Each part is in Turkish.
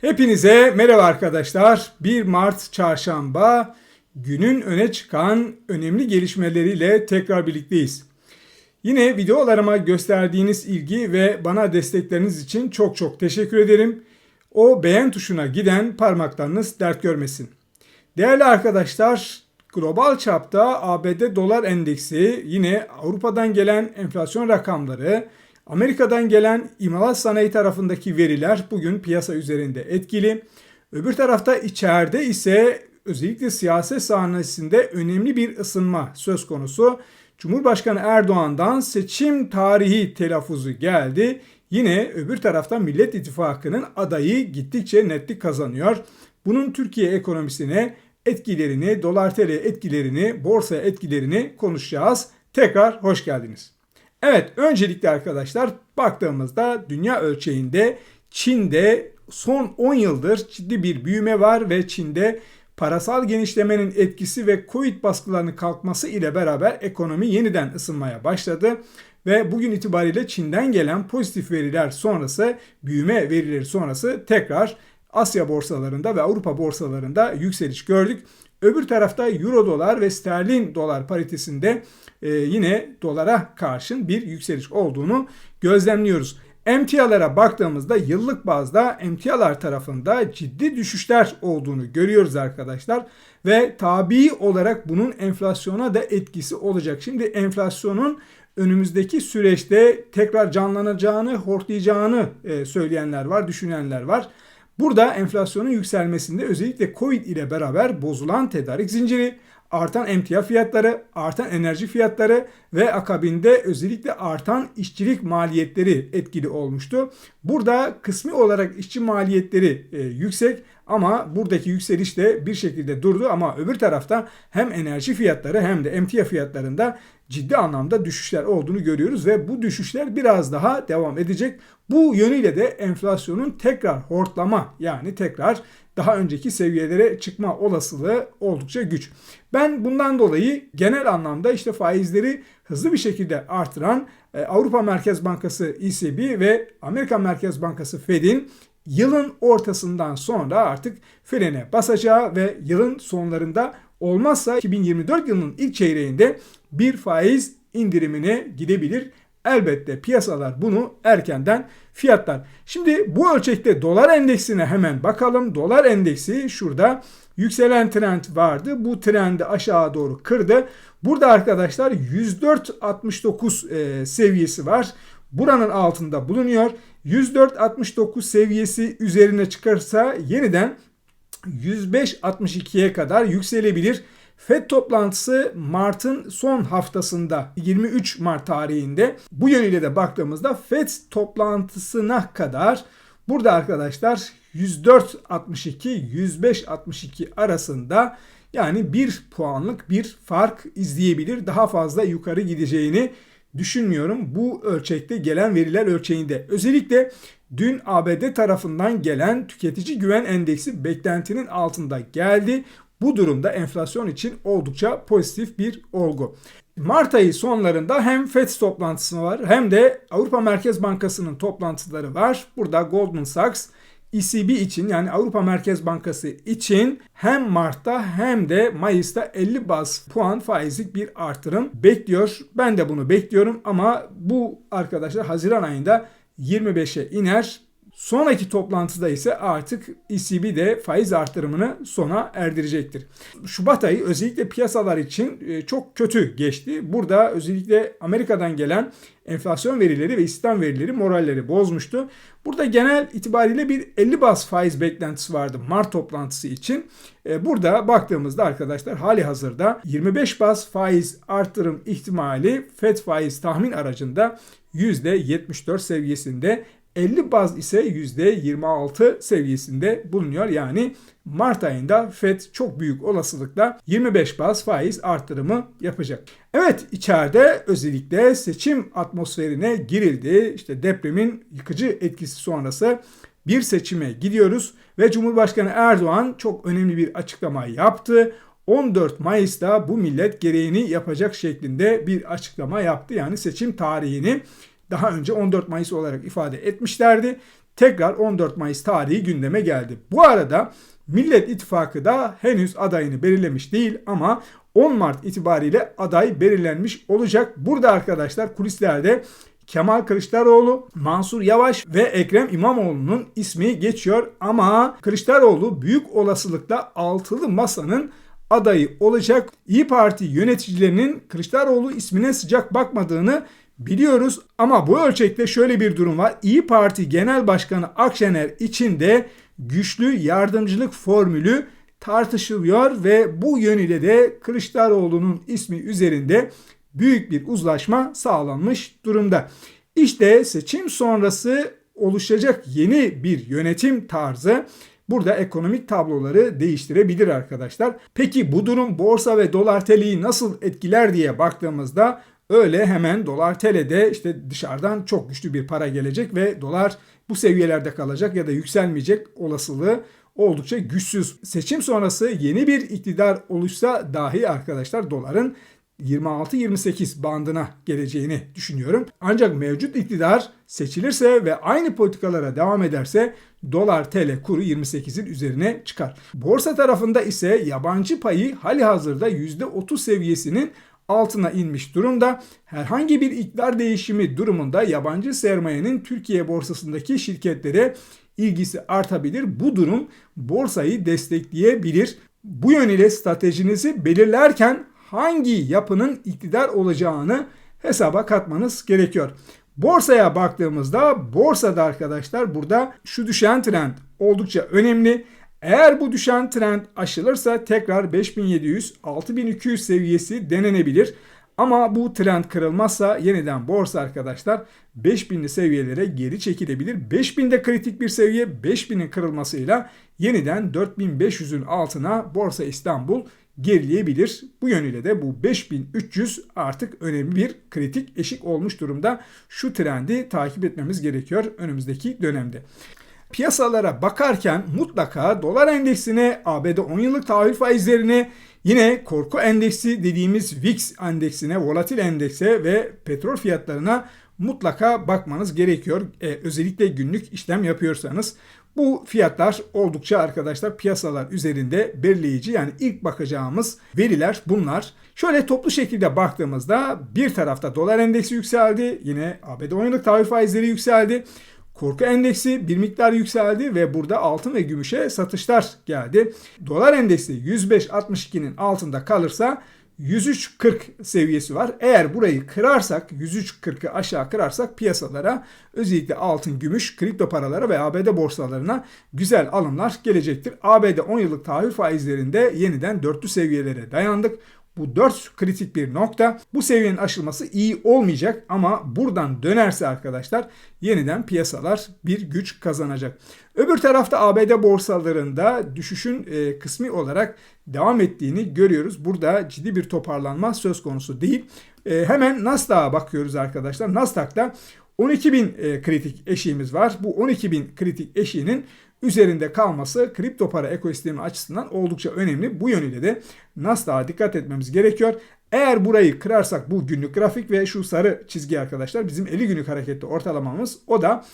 Hepinize merhaba arkadaşlar. 1 Mart Çarşamba günün öne çıkan önemli gelişmeleriyle tekrar birlikteyiz. Yine videolarıma gösterdiğiniz ilgi ve bana destekleriniz için çok çok teşekkür ederim. O beğen tuşuna giden parmaklarınız dert görmesin. Değerli arkadaşlar, global çapta ABD dolar endeksi yine Avrupa'dan gelen enflasyon rakamları, Amerika'dan gelen imalat sanayi tarafındaki veriler bugün piyasa üzerinde etkili. Öbür tarafta içeride ise özellikle siyaset sahnesinde önemli bir ısınma söz konusu. Cumhurbaşkanı Erdoğan'dan seçim tarihi telaffuzu geldi. Yine öbür tarafta Millet İttifakı'nın adayı gittikçe netlik kazanıyor. Bunun Türkiye ekonomisine etkilerini, dolar TL etkilerini, borsa etkilerini konuşacağız. Tekrar hoş geldiniz. Evet, öncelikle arkadaşlar baktığımızda dünya ölçeğinde Çin'de son 10 yıldır ciddi bir büyüme var ve Çin'de parasal genişlemenin etkisi ve Covid baskılarının kalkması ile beraber ekonomi yeniden ısınmaya başladı ve bugün itibariyle Çin'den gelen pozitif veriler sonrası, büyüme verileri sonrası tekrar Asya borsalarında ve Avrupa borsalarında yükseliş gördük. Öbür tarafta euro dolar ve sterlin dolar paritesinde e, yine dolara karşın bir yükseliş olduğunu gözlemliyoruz. Emtialara baktığımızda yıllık bazda emtialar tarafında ciddi düşüşler olduğunu görüyoruz arkadaşlar. Ve tabi olarak bunun enflasyona da etkisi olacak. Şimdi enflasyonun önümüzdeki süreçte tekrar canlanacağını, hortlayacağını e, söyleyenler var, düşünenler var. Burada enflasyonun yükselmesinde özellikle Covid ile beraber bozulan tedarik zinciri, artan emtia fiyatları, artan enerji fiyatları ve akabinde özellikle artan işçilik maliyetleri etkili olmuştu. Burada kısmi olarak işçi maliyetleri e, yüksek ama buradaki yükseliş de bir şekilde durdu ama öbür tarafta hem enerji fiyatları hem de emtia fiyatlarında ciddi anlamda düşüşler olduğunu görüyoruz ve bu düşüşler biraz daha devam edecek. Bu yönüyle de enflasyonun tekrar hortlama yani tekrar daha önceki seviyelere çıkma olasılığı oldukça güç. Ben bundan dolayı genel anlamda işte faizleri hızlı bir şekilde artıran e, Avrupa Merkez Bankası ECB ve Amerika Merkez Bankası Fed'in yılın ortasından sonra artık frene basacağı ve yılın sonlarında olmazsa 2024 yılının ilk çeyreğinde bir faiz indirimine gidebilir. Elbette piyasalar bunu erkenden fiyatlar. Şimdi bu ölçekte dolar endeksine hemen bakalım. Dolar endeksi şurada yükselen trend vardı. Bu trendi aşağı doğru kırdı. Burada arkadaşlar 104.69 e, seviyesi var. Buranın altında bulunuyor. 104.69 seviyesi üzerine çıkarsa yeniden 105.62'ye kadar yükselebilir. FED toplantısı Mart'ın son haftasında 23 Mart tarihinde bu yönüyle de baktığımızda FED toplantısına kadar burada arkadaşlar 104.62-105.62 arasında yani bir puanlık bir fark izleyebilir. Daha fazla yukarı gideceğini düşünmüyorum bu ölçekte gelen veriler ölçeğinde. Özellikle dün ABD tarafından gelen tüketici güven endeksi beklentinin altında geldi. Bu durumda enflasyon için oldukça pozitif bir olgu. Mart ayı sonlarında hem FED toplantısı var hem de Avrupa Merkez Bankası'nın toplantıları var. Burada Goldman Sachs ECB için yani Avrupa Merkez Bankası için hem Mart'ta hem de Mayıs'ta 50 baz puan faizlik bir artırım bekliyor. Ben de bunu bekliyorum ama bu arkadaşlar Haziran ayında 25'e iner. Sonraki toplantıda ise artık ECB de faiz artırımını sona erdirecektir. Şubat ayı özellikle piyasalar için e, çok kötü geçti. Burada özellikle Amerika'dan gelen enflasyon verileri ve istihdam verileri moralleri bozmuştu. Burada genel itibariyle bir 50 bas faiz beklentisi vardı Mart toplantısı için. E, burada baktığımızda arkadaşlar hali hazırda 25 bas faiz artırım ihtimali FED faiz tahmin aracında %74 seviyesinde 50 baz ise %26 seviyesinde bulunuyor. Yani Mart ayında FED çok büyük olasılıkla 25 baz faiz arttırımı yapacak. Evet içeride özellikle seçim atmosferine girildi. İşte depremin yıkıcı etkisi sonrası bir seçime gidiyoruz ve Cumhurbaşkanı Erdoğan çok önemli bir açıklama yaptı. 14 Mayıs'ta bu millet gereğini yapacak şeklinde bir açıklama yaptı. Yani seçim tarihini daha önce 14 Mayıs olarak ifade etmişlerdi. tekrar 14 Mayıs tarihi gündeme geldi. Bu arada Millet İttifakı da henüz adayını belirlemiş değil ama 10 Mart itibariyle aday belirlenmiş olacak. Burada arkadaşlar kulislerde Kemal Kılıçdaroğlu, Mansur Yavaş ve Ekrem İmamoğlu'nun ismi geçiyor ama Kılıçdaroğlu büyük olasılıkla altılı masanın adayı olacak. İyi Parti yöneticilerinin Kılıçdaroğlu ismine sıcak bakmadığını biliyoruz ama bu ölçekte şöyle bir durum var. İyi Parti Genel Başkanı Akşener için de güçlü yardımcılık formülü tartışılıyor ve bu yönüyle de Kılıçdaroğlu'nun ismi üzerinde büyük bir uzlaşma sağlanmış durumda. İşte seçim sonrası oluşacak yeni bir yönetim tarzı burada ekonomik tabloları değiştirebilir arkadaşlar. Peki bu durum borsa ve dolar TL'yi nasıl etkiler diye baktığımızda öyle hemen dolar TL'de işte dışarıdan çok güçlü bir para gelecek ve dolar bu seviyelerde kalacak ya da yükselmeyecek olasılığı oldukça güçsüz. Seçim sonrası yeni bir iktidar oluşsa dahi arkadaşlar doların 26-28 bandına geleceğini düşünüyorum. Ancak mevcut iktidar seçilirse ve aynı politikalara devam ederse dolar TL kuru 28'in üzerine çıkar. Borsa tarafında ise yabancı payı hali hazırda %30 seviyesinin altına inmiş durumda. Herhangi bir iktidar değişimi durumunda yabancı sermayenin Türkiye borsasındaki şirketlere ilgisi artabilir. Bu durum borsayı destekleyebilir. Bu yönüyle stratejinizi belirlerken hangi yapının iktidar olacağını hesaba katmanız gerekiyor. Borsaya baktığımızda borsada arkadaşlar burada şu düşen trend oldukça önemli. Eğer bu düşen trend aşılırsa tekrar 5700-6200 seviyesi denenebilir. Ama bu trend kırılmazsa yeniden borsa arkadaşlar 5000'li seviyelere geri çekilebilir. 5000'de kritik bir seviye 5000'in kırılmasıyla yeniden 4500'ün altına Borsa İstanbul gerileyebilir. Bu yönüyle de bu 5300 artık önemli bir kritik eşik olmuş durumda. Şu trendi takip etmemiz gerekiyor önümüzdeki dönemde. Piyasalara bakarken mutlaka dolar endeksine, ABD 10 yıllık tahvil faizlerine, yine korku endeksi dediğimiz VIX endeksine, volatil endekse ve petrol fiyatlarına mutlaka bakmanız gerekiyor. Ee, özellikle günlük işlem yapıyorsanız. Bu fiyatlar oldukça arkadaşlar piyasalar üzerinde belirleyici. Yani ilk bakacağımız veriler bunlar. Şöyle toplu şekilde baktığımızda bir tarafta dolar endeksi yükseldi. Yine ABD 10 yıllık tahvil faizleri yükseldi. Korku endeksi bir miktar yükseldi ve burada altın ve gümüşe satışlar geldi. Dolar endeksi 105.62'nin altında kalırsa 103.40 seviyesi var. Eğer burayı kırarsak 103.40'ı aşağı kırarsak piyasalara özellikle altın, gümüş, kripto paralara ve ABD borsalarına güzel alımlar gelecektir. ABD 10 yıllık tahvil faizlerinde yeniden dörtlü seviyelere dayandık. Bu 4 kritik bir nokta. Bu seviyenin aşılması iyi olmayacak ama buradan dönerse arkadaşlar yeniden piyasalar bir güç kazanacak. Öbür tarafta ABD borsalarında düşüşün e, kısmi olarak devam ettiğini görüyoruz. Burada ciddi bir toparlanma söz konusu değil. E, hemen Nasdaq'a bakıyoruz arkadaşlar. Nasdaq'ta 12.000 e, kritik eşiğimiz var. Bu 12.000 kritik eşiğinin üzerinde kalması kripto para ekosistemi açısından oldukça önemli. Bu yönüyle de Nasdaq'a dikkat etmemiz gerekiyor. Eğer burayı kırarsak bu günlük grafik ve şu sarı çizgi arkadaşlar bizim 50 günlük hareketli ortalamamız o da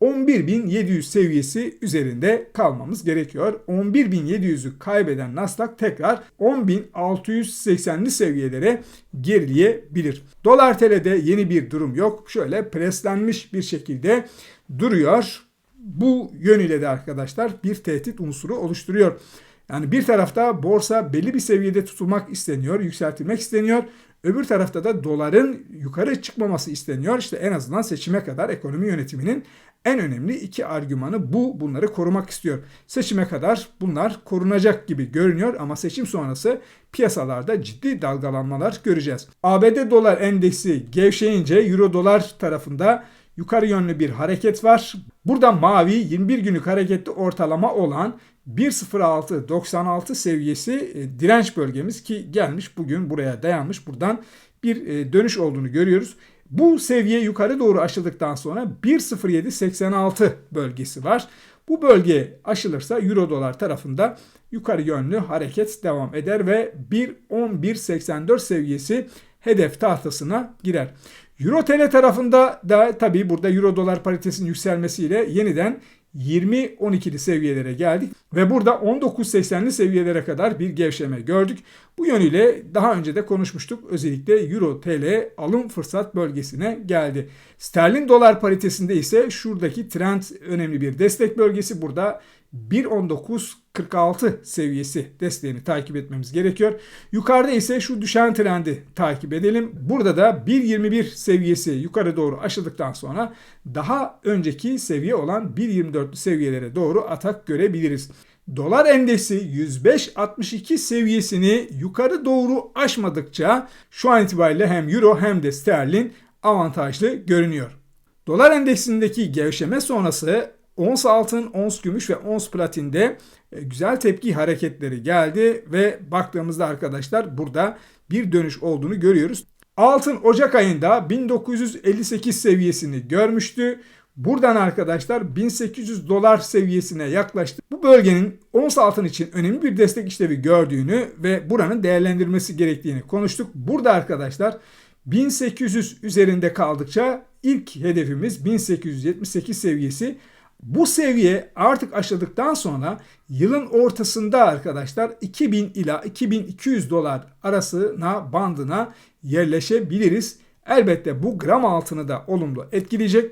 11.700 seviyesi üzerinde kalmamız gerekiyor. 11.700'ü kaybeden Nasdaq tekrar 10.680'li seviyelere gerileyebilir. Dolar TL'de yeni bir durum yok. Şöyle preslenmiş bir şekilde duruyor bu yönüyle de arkadaşlar bir tehdit unsuru oluşturuyor. Yani bir tarafta borsa belli bir seviyede tutulmak isteniyor, yükseltilmek isteniyor. Öbür tarafta da doların yukarı çıkmaması isteniyor. İşte en azından seçime kadar ekonomi yönetiminin en önemli iki argümanı bu. Bunları korumak istiyor. Seçime kadar bunlar korunacak gibi görünüyor ama seçim sonrası piyasalarda ciddi dalgalanmalar göreceğiz. ABD dolar endeksi gevşeyince euro dolar tarafında yukarı yönlü bir hareket var. Burada mavi 21 günlük hareketli ortalama olan 1.06.96 seviyesi e, direnç bölgemiz ki gelmiş bugün buraya dayanmış. Buradan bir e, dönüş olduğunu görüyoruz. Bu seviye yukarı doğru aşıldıktan sonra 1.07.86 bölgesi var. Bu bölge aşılırsa euro dolar tarafında yukarı yönlü hareket devam eder ve 1.11.84 seviyesi hedef tahtasına girer. Euro TL tarafında da tabii burada Euro dolar paritesinin yükselmesiyle yeniden 20-12'li seviyelere geldik ve burada 19.80'li seviyelere kadar bir gevşeme gördük. Bu yönüyle daha önce de konuşmuştuk. Özellikle Euro TL alım fırsat bölgesine geldi. Sterlin dolar paritesinde ise şuradaki trend önemli bir destek bölgesi. Burada 1.1946 seviyesi desteğini takip etmemiz gerekiyor. Yukarıda ise şu düşen trendi takip edelim. Burada da 1.21 seviyesi yukarı doğru aşıldıktan sonra daha önceki seviye olan 1.24 seviyelere doğru atak görebiliriz. Dolar endeksi 105.62 seviyesini yukarı doğru aşmadıkça şu an itibariyle hem euro hem de sterlin avantajlı görünüyor. Dolar endeksindeki gevşeme sonrası ons altın, ons gümüş ve ons platinde e, güzel tepki hareketleri geldi ve baktığımızda arkadaşlar burada bir dönüş olduğunu görüyoruz. Altın Ocak ayında 1958 seviyesini görmüştü. Buradan arkadaşlar 1800 dolar seviyesine yaklaştı. Bu bölgenin ons altın için önemli bir destek işlevi gördüğünü ve buranın değerlendirmesi gerektiğini konuştuk. Burada arkadaşlar 1800 üzerinde kaldıkça ilk hedefimiz 1878 seviyesi. Bu seviye artık aşıldıktan sonra yılın ortasında arkadaşlar 2000 ila 2200 dolar arasına bandına yerleşebiliriz. Elbette bu gram altını da olumlu etkileyecek.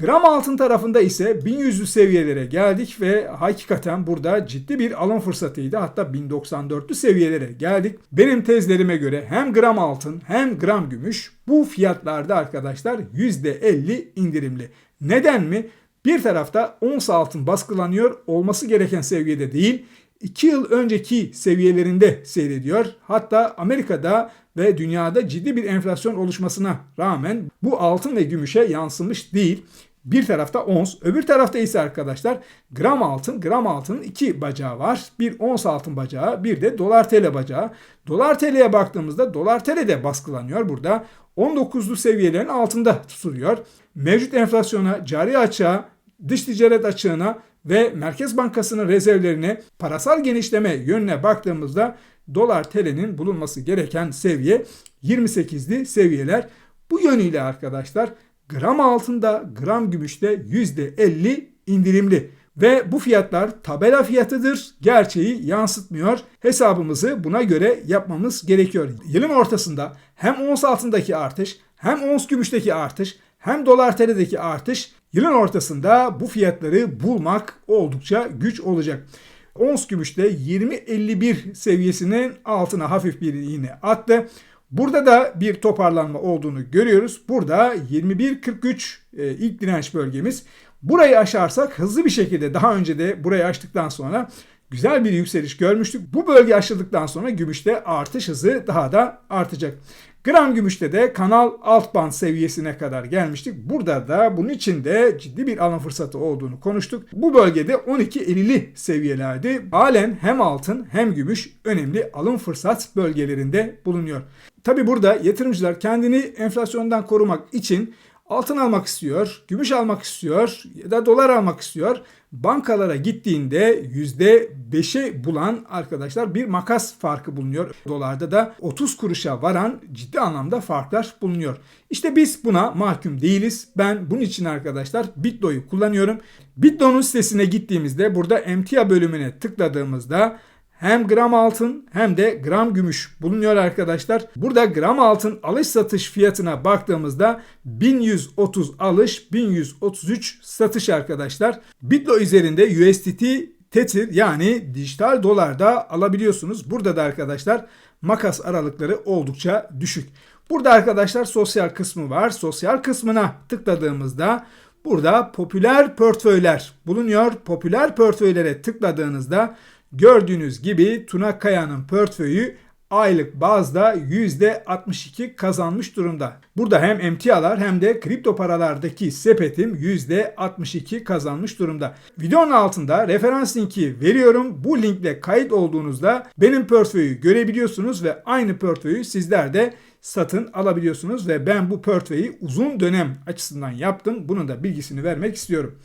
Gram altın tarafında ise 1100'lü seviyelere geldik ve hakikaten burada ciddi bir alım fırsatıydı. Hatta 1094'lü seviyelere geldik. Benim tezlerime göre hem gram altın hem gram gümüş bu fiyatlarda arkadaşlar %50 indirimli. Neden mi? Bir tarafta ons altın baskılanıyor olması gereken seviyede değil. 2 yıl önceki seviyelerinde seyrediyor. Hatta Amerika'da ve dünyada ciddi bir enflasyon oluşmasına rağmen bu altın ve gümüşe yansımış değil. Bir tarafta ons, öbür tarafta ise arkadaşlar gram altın, gram altının iki bacağı var. Bir ons altın bacağı, bir de dolar tl bacağı. Dolar TL'ye baktığımızda dolar TL de baskılanıyor burada. 19'lu seviyelerin altında tutuluyor. Mevcut enflasyona, cari açığa, dış ticaret açığına ve Merkez Bankası'nın rezervlerine parasal genişleme yönüne baktığımızda dolar TL'nin bulunması gereken seviye 28'li seviyeler. Bu yönüyle arkadaşlar gram altında gram gümüşte %50 indirimli. Ve bu fiyatlar tabela fiyatıdır. Gerçeği yansıtmıyor. Hesabımızı buna göre yapmamız gerekiyor. Yılın ortasında hem ons altındaki artış hem ons gümüşteki artış hem dolar TL'deki artış yılın ortasında bu fiyatları bulmak oldukça güç olacak. Ons gümüşte 20.51 seviyesinin altına hafif bir iğne attı. Burada da bir toparlanma olduğunu görüyoruz. Burada 21.43 e, ilk direnç bölgemiz. Burayı aşarsak hızlı bir şekilde daha önce de burayı aştıktan sonra güzel bir yükseliş görmüştük. Bu bölge aşıldıktan sonra gümüşte artış hızı daha da artacak. Gram gümüşte de kanal alt band seviyesine kadar gelmiştik. Burada da bunun için de ciddi bir alım fırsatı olduğunu konuştuk. Bu bölgede 12.50'li seviyelerdi. Halen hem altın hem gümüş önemli alım fırsat bölgelerinde bulunuyor. Tabi burada yatırımcılar kendini enflasyondan korumak için altın almak istiyor, gümüş almak istiyor ya da dolar almak istiyor. Bankalara gittiğinde %5'e bulan arkadaşlar bir makas farkı bulunuyor. Dolarda da 30 kuruşa varan ciddi anlamda farklar bulunuyor. İşte biz buna mahkum değiliz. Ben bunun için arkadaşlar Bitlo'yu kullanıyorum. Bitlo'nun sitesine gittiğimizde burada emtia bölümüne tıkladığımızda hem gram altın hem de gram gümüş bulunuyor arkadaşlar. Burada gram altın alış satış fiyatına baktığımızda 1130 alış 1133 satış arkadaşlar. Bitlo üzerinde USDT Tether yani dijital dolarda alabiliyorsunuz. Burada da arkadaşlar makas aralıkları oldukça düşük. Burada arkadaşlar sosyal kısmı var. Sosyal kısmına tıkladığımızda burada popüler portföyler bulunuyor. Popüler portföylere tıkladığınızda Gördüğünüz gibi Tuna Kaya'nın portföyü aylık bazda %62 kazanmış durumda. Burada hem emtialar hem de kripto paralardaki sepetim %62 kazanmış durumda. Videonun altında referans linki veriyorum. Bu linkle kayıt olduğunuzda benim portföyü görebiliyorsunuz ve aynı portföyü sizler de satın alabiliyorsunuz ve ben bu portföyü uzun dönem açısından yaptım. Bunun da bilgisini vermek istiyorum.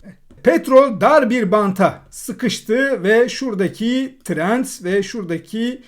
Petrol dar bir banta sıkıştı ve şuradaki trend ve şuradaki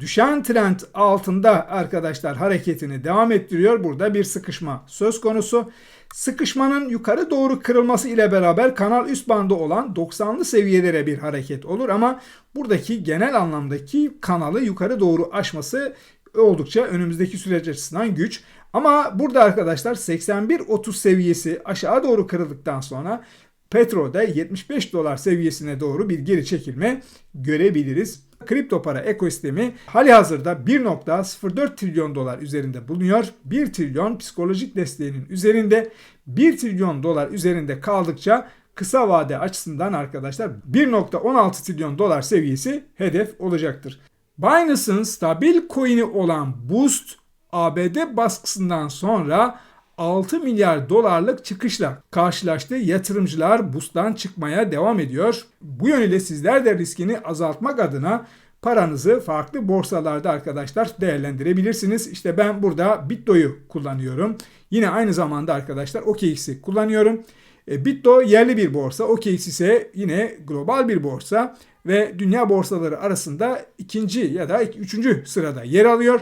düşen trend altında arkadaşlar hareketini devam ettiriyor. Burada bir sıkışma söz konusu. Sıkışmanın yukarı doğru kırılması ile beraber kanal üst bandı olan 90'lı seviyelere bir hareket olur ama buradaki genel anlamdaki kanalı yukarı doğru aşması oldukça önümüzdeki süreç açısından güç. Ama burada arkadaşlar 81.30 seviyesi aşağı doğru kırıldıktan sonra petrolde 75 dolar seviyesine doğru bir geri çekilme görebiliriz. Kripto para ekosistemi hali hazırda 1.04 trilyon dolar üzerinde bulunuyor. 1 trilyon psikolojik desteğinin üzerinde 1 trilyon dolar üzerinde kaldıkça kısa vade açısından arkadaşlar 1.16 trilyon dolar seviyesi hedef olacaktır. Binance'ın stabil coin'i olan Boost ABD baskısından sonra 6 milyar dolarlık çıkışla karşılaştı. Yatırımcılar Boost'tan çıkmaya devam ediyor. Bu yönüyle sizler de riskini azaltmak adına paranızı farklı borsalarda arkadaşlar değerlendirebilirsiniz. İşte ben burada Bitdo'yu kullanıyorum. Yine aynı zamanda arkadaşlar OKX'i kullanıyorum. E, Bitdo yerli bir borsa, OKX ise yine global bir borsa ve dünya borsaları arasında ikinci ya da üçüncü sırada yer alıyor.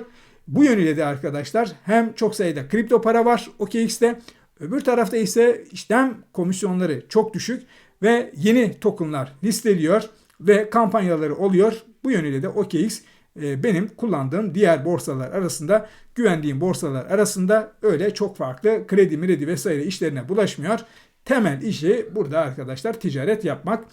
Bu yönüyle de arkadaşlar hem çok sayıda kripto para var OKX'te, öbür tarafta ise işlem komisyonları çok düşük ve yeni tokenlar listeliyor ve kampanyaları oluyor. Bu yönüyle de OKX e, benim kullandığım diğer borsalar arasında güvendiğim borsalar arasında öyle çok farklı kredi miredi vesaire işlerine bulaşmıyor. Temel işi burada arkadaşlar ticaret yapmak.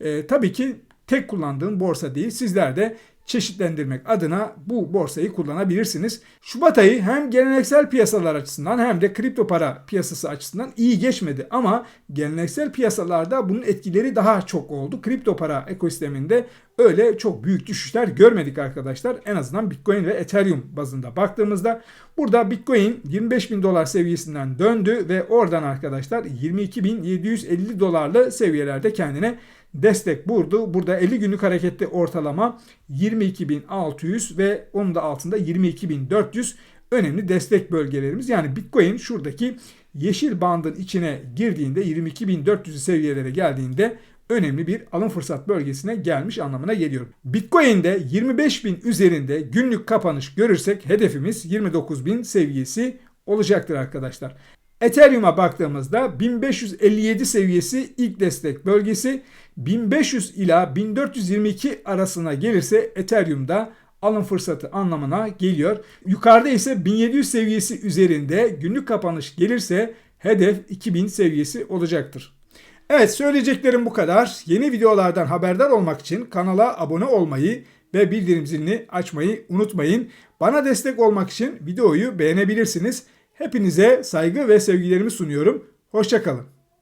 E, tabii ki tek kullandığım borsa değil. Sizler de çeşitlendirmek adına bu borsayı kullanabilirsiniz. Şubat ayı hem geleneksel piyasalar açısından hem de kripto para piyasası açısından iyi geçmedi ama geleneksel piyasalarda bunun etkileri daha çok oldu. Kripto para ekosisteminde öyle çok büyük düşüşler görmedik arkadaşlar. En azından Bitcoin ve Ethereum bazında baktığımızda burada Bitcoin 25 bin dolar seviyesinden döndü ve oradan arkadaşlar 22.750 dolarlı seviyelerde kendine destek vurdu. Burada 50 günlük harekette ortalama 22.600 ve onun da altında 22.400 önemli destek bölgelerimiz. Yani Bitcoin şuradaki yeşil bandın içine girdiğinde 22.400 seviyelere geldiğinde önemli bir alım fırsat bölgesine gelmiş anlamına geliyor. Bitcoin'de 25.000 üzerinde günlük kapanış görürsek hedefimiz 29.000 seviyesi olacaktır arkadaşlar. Ethereum'a baktığımızda 1557 seviyesi ilk destek bölgesi. 1500 ila 1422 arasına gelirse Ethereum'da alım fırsatı anlamına geliyor. Yukarıda ise 1700 seviyesi üzerinde günlük kapanış gelirse hedef 2000 seviyesi olacaktır. Evet söyleyeceklerim bu kadar. Yeni videolardan haberdar olmak için kanala abone olmayı ve bildirim zilini açmayı unutmayın. Bana destek olmak için videoyu beğenebilirsiniz. Hepinize saygı ve sevgilerimi sunuyorum. Hoşçakalın.